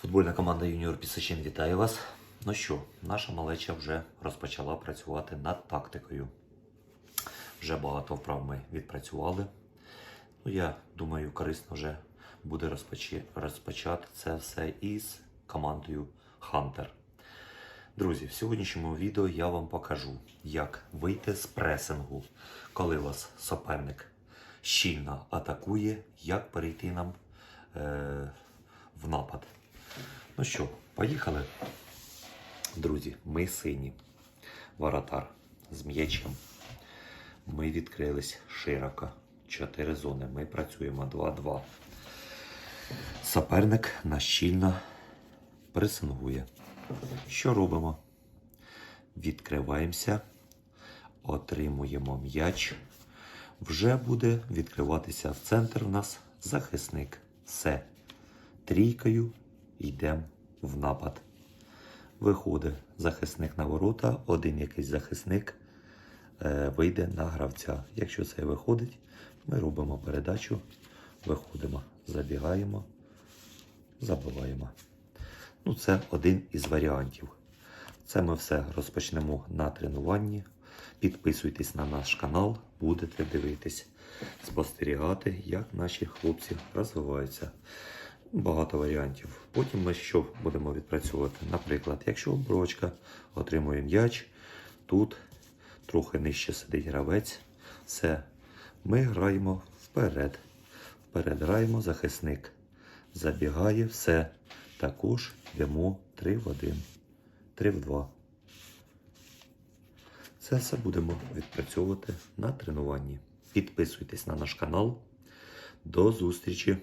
Футбольна команда Юніор Пісачин вітає вас. Ну що, наша малеча вже розпочала працювати над тактикою. Вже багато вправ ми відпрацювали. Ну, я думаю, корисно вже буде розпочи- розпочати це все із командою Hunter. Друзі, в сьогоднішньому відео я вам покажу, як вийти з пресингу, коли вас суперник щільно атакує, як перейти нам е, в напад. Ну що, поїхали? Друзі, ми сині. Воротар з м'ячем. Ми відкрились широко. Чотири зони. Ми працюємо 2-2. Соперник нас щільно пресингує. Що робимо? Відкриваємося, отримуємо м'яч. Вже буде відкриватися в центр у нас захисник. Все. Трійкою йдемо в напад. Виходить захисник на ворота, один якийсь захисник е, вийде на гравця. Якщо це виходить, ми робимо передачу, виходимо, забігаємо, забиваємо. Ну, це один із варіантів. Це ми все розпочнемо на тренуванні. Підписуйтесь на наш канал, будете дивитись, спостерігати, як наші хлопці розвиваються. Багато варіантів. Потім ми що будемо відпрацьовувати? Наприклад, якщо брочка отримує м'яч, тут трохи нижче сидить гравець, все. Ми граємо вперед. Вперед граємо захисник. Забігає все. Також йдемо 3 в 1, 3 в 2. Це все будемо відпрацьовувати на тренуванні. Підписуйтесь на наш канал. До зустрічі!